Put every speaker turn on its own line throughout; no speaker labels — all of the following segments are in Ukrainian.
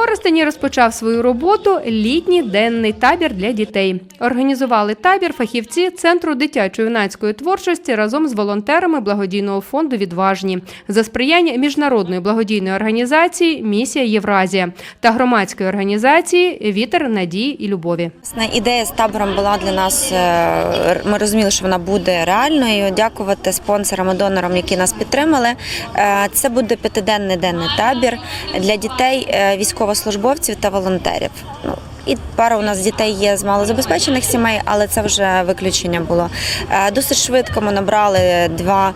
Коростені розпочав свою роботу літній денний табір для дітей. Організували табір фахівці Центру дитячо-юнацької творчості разом з волонтерами благодійного фонду Відважні за сприяння міжнародної благодійної організації Місія Євразія та громадської організації Вітер надії і любові.
Ідея з табором була для нас. е, Ми розуміли, що вона буде реальною. Дякувати спонсорам і донорам, які нас підтримали. Е, Це буде п'ятиденний денний табір для дітей, е, військовослужбовців та волонтерів. Ну і пара у нас дітей є з малозабезпечених сімей, але це вже виключення було. Е, Досить швидко ми набрали два,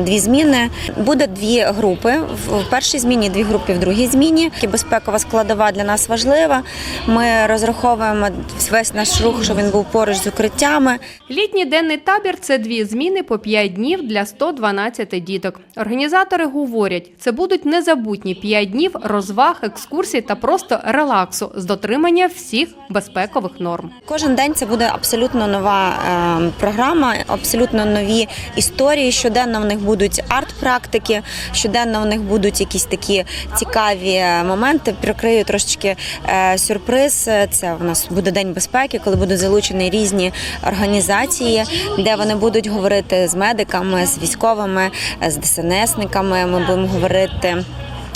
дві зміни. Буде дві групи. В першій зміні, дві групи в другій зміні. Безпекова складова для нас важлива. Ми розраховуємо весь наш рух, щоб він був поруч з укриттями.
Літній денний табір це дві зміни по 5 днів для 112 діток. Організатори говорять, це будуть незабутні 5 днів розваг, екскурсій та просто релаксу з дотримання всіх безпекових норм.
Кожен день це буде абсолютно нова е, програма, абсолютно нові історії. Щоденно в них будуть арт-практики, щоденно в них будуть якісь такі цікаві моменти. Прикрию трошечки е, сюрприз. Це у нас буде день безпеки, коли будуть залучені різні організації, де вони будуть говорити з медиками, з військовими, з ДСНСниками. Ми будемо говорити.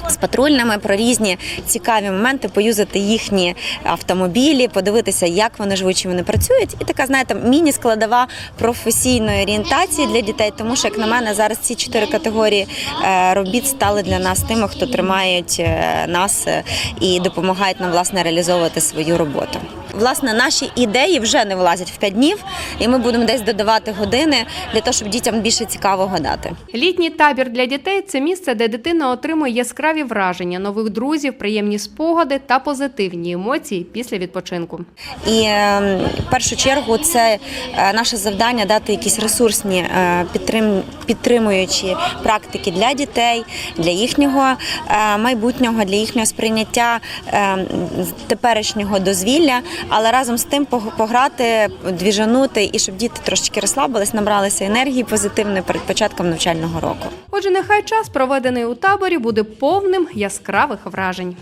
З патрульними про різні цікаві моменти, поюзати їхні автомобілі, подивитися, як вони живуть, чи вони працюють, і така, знаєте, міні-складова професійної орієнтації для дітей. Тому що, як на мене, зараз ці чотири категорії е, робіт стали для нас тими, хто тримають е, нас е, і допомагають нам власне реалізовувати свою роботу. Власне, наші ідеї вже не влазять в п'ять днів, і ми будемо десь додавати години для того, щоб дітям більше цікаво гадати.
Літній табір для дітей це місце, де дитина отримує яскраві враження, нових друзів, приємні спогади та позитивні емоції після відпочинку.
І е, в першу чергу це е, наше завдання дати якісь ресурсні е, підтрим, підтримуючі практики для дітей, для їхнього майбутнього, для їхнього сприйняття теперішнього дозвілля, але разом з тим пог- пограти, двіжанути і щоб діти трошечки розслабились, набралися енергії позитивної перед початком навчального року.
Отже, нехай час, проведений у таборі, буде повним яскравих вражень.